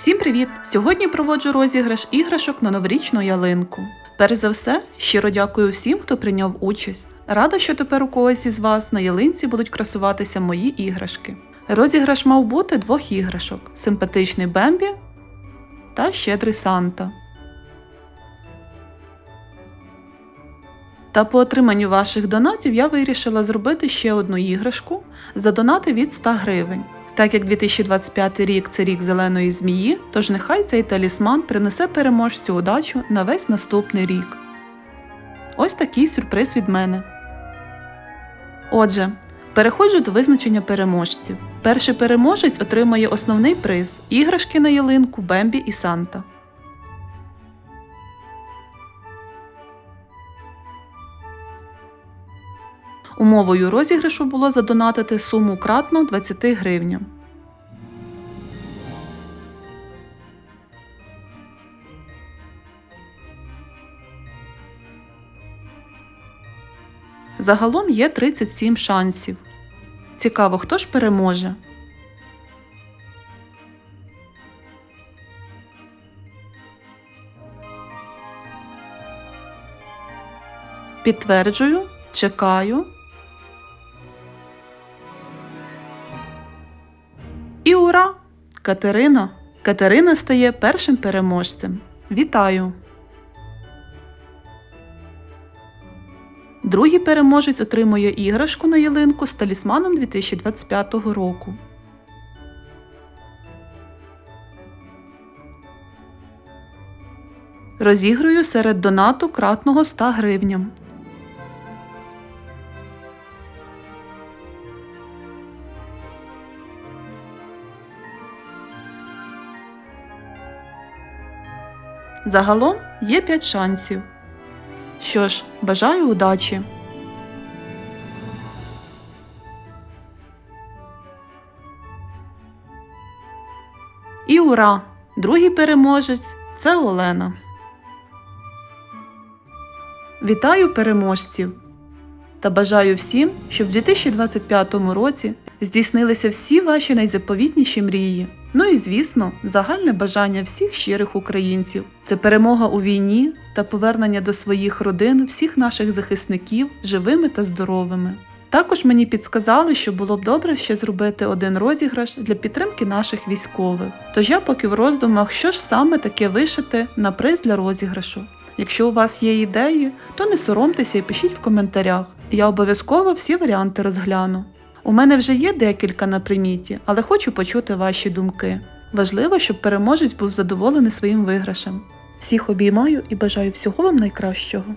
Всім привіт! Сьогодні проводжу розіграш іграшок на новорічну ялинку. Перш за все, щиро дякую всім, хто прийняв участь. Рада, що тепер у когось із вас на ялинці будуть красуватися мої іграшки. Розіграш мав бути двох іграшок: симпатичний Бембі та щедрий Санта. Та по отриманню ваших донатів я вирішила зробити ще одну іграшку за донати від 100 гривень. Так як 2025 рік це рік зеленої змії, тож нехай цей талісман принесе переможцю удачу на весь наступний рік. Ось такий сюрприз від мене. Отже, переходжу до визначення переможців. Перший переможець отримає основний приз іграшки на ялинку Бембі і Санта. Умовою розіграшу було задонатити суму кратно 20 гривням. Загалом є 37 шансів. Цікаво, хто ж переможе. Підтверджую, чекаю. І ура! Катерина! Катерина стає першим переможцем. Вітаю! Другий переможець отримує іграшку на ялинку з талісманом 2025 року. Розіграю серед донату кратного 100 гривням. Загалом є 5 шансів. Що ж, бажаю удачі! І ура! Другий переможець це Олена. Вітаю переможців! Та бажаю всім, щоб в 2025 році здійснилися всі ваші найзаповітніші мрії. Ну і звісно, загальне бажання всіх щирих українців це перемога у війні та повернення до своїх родин всіх наших захисників живими та здоровими. Також мені підсказали, що було б добре ще зробити один розіграш для підтримки наших військових. Тож я поки в роздумах, що ж саме таке вишити на приз для розіграшу. Якщо у вас є ідеї, то не соромтеся і пишіть в коментарях. Я обов'язково всі варіанти розгляну. У мене вже є декілька на приміті, але хочу почути ваші думки. Важливо, щоб переможець був задоволений своїм виграшем. Всіх обіймаю і бажаю всього вам найкращого.